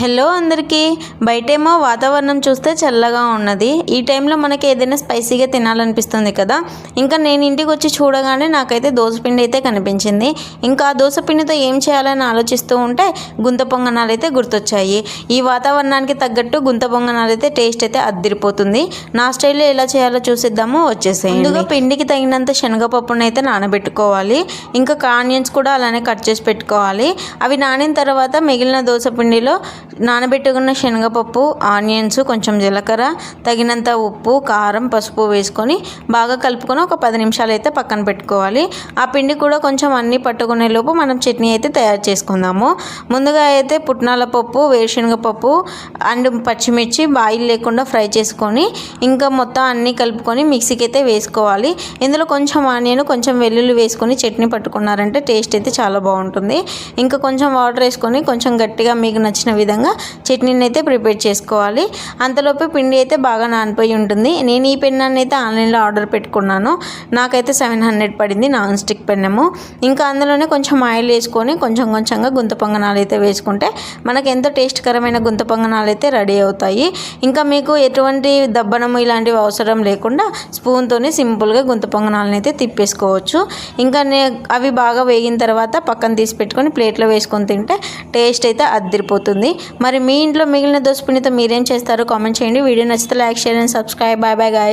Hello అందరికీ. బయటేమో వాతావరణం చూస్తే చల్లగా ఉన్నది. ఈ టైంలో మనకి ఏదైనా స్పైసీగా తినాలనిపిస్తుంది కదా. ఇంకా నేను ఇంటికి వచ్చి చూడగానే నాకైతే దోసపిండి అయితే కనిపించింది. ఇంకా ఆ దోసపిండితో ఏం చేయాలని ఆలోచిస్తూ ఉంటే గుంత పొంగనాలు అయితే గుర్తొచ్చాయి. ఈ వాతావరణానికి తగ్గట్టు గుంత పొంగనాలు అయితే టేస్ట్ అయితే అద్దిరిపోతుంది. నా స్టైల్లో ఎలా చేయాలో చూసిద్దాము వచ్చేసేయండి. ముందుగా పిండికి తగినంత శనగపప్పును అయితే నానబెట్టుకోవాలి. ఇంకా ఆనియన్స్ కూడా అలానే కట్ చేసి పెట్టుకోవాలి. అవి నానిన తర్వాత మిగిలిన దోస పిండిలో నానబెట్టుకున్న శనగపప్పు ఆనియన్స్ కొంచెం జీలకర్ర తగినంత ఉప్పు కారం పసుపు వేసుకొని బాగా కలుపుకొని ఒక పది నిమిషాలు అయితే పక్కన పెట్టుకోవాలి. ఆ పిండి కూడా కొంచెం అన్నీ పట్టుకునే లోపు మనం చట్నీ అయితే తయారు చేసుకుందాము. ముందుగా అయితే పుట్నాల పప్పు వేరుశనగ పప్పు అండ్ పచ్చిమిర్చి బాయిల్ లేకుండా ఫ్రై చేసుకొని ఇంకా మొత్తం అన్నీ కలుపుకొని మిక్సీకి అయితే వేసుకోవాలి. ఇందులో కొంచెం ఆనియన్ కొంచెం వెల్లుల్లి వేసుకొని చట్నీ పట్టుకున్నారంటే టేస్ట్ అయితే చాలా బాగుంటుంది. ఇంకా కొంచెం వాటర్ వేసుకొని కొంచెం గట్టిగా మీకు నచ్చిన విధంగా చట్నీని అయితే ప్రిపేర్ చేసుకోవాలి. అంతలోపు పిండి అయితే బాగా నానిపోయి ఉంటుంది. నేను ఈ పెన్నాన్ని అయితే ఆన్లైన్లో ఆర్డర్ పెట్టుకున్నాను. నాకైతే సెవెన్ హండ్రెడ్ పడింది నాన్ స్టిక్ పెన్నము. ఇంకా అందులోనే కొంచెం ఆయిల్ వేసుకొని కొంచెం కొంచెంగా గుంత పొంగనాలు అయితే వేసుకుంటే మనకు ఎంతో టేస్ట్కరమైన గుంత పొంగనాలు అయితే రెడీ అవుతాయి. ఇంకా మీకు ఎటువంటి దబ్బనము ఇలాంటివి అవసరం లేకుండా స్పూన్తోనే సింపుల్గా గుంత పొంగనాలను అయితే తిప్పేసుకోవచ్చు. ఇంకా నే అవి బాగా వేగిన తర్వాత పక్కన తీసి పెట్టుకొని ప్లేట్లో వేసుకొని తింటే టేస్ట్ అయితే అద్దరిపోతుంది మరి మీ ఇంట్లో మిగిలిన దోసపిండితో మీరేం చేస్తారో? కామెంట్ చేయండి. వీడియో నచ్చితే like share and subscribe. Bye bye guys